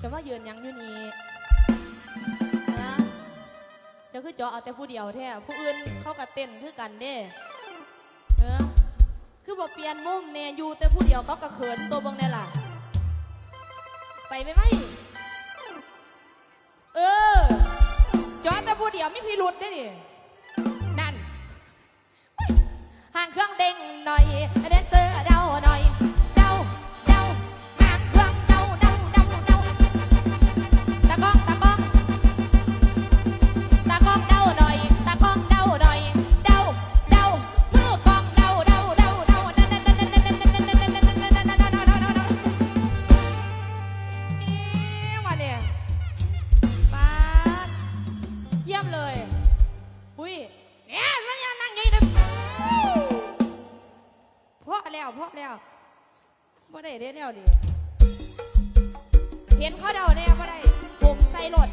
จะว่ายืนยังอยู่นี่นะเจะคือจอเอาแต่ผู้เดียวแท้ผู้อื่นเขาก็เต้นคือกันเด้เออคือบ่เปลี่ยนมุมเนี่ยอยู่แต่ผู้เดียวเขาก็เขินตัวบังเนี่ยล่ะ ไปไหมไหมเออจอแต่ผู้เดียวไม่พิรุษได้ดินั่นห่างเครื่องเด้งหน่อย อุ้ยเนี่ยมันยังนั่งยังเลยพ่อแล้วพ่อแล้วบ่ได้เด้แนวดิเห็นเขาเดาเนี่ยบ่ได้ผมใส่รถ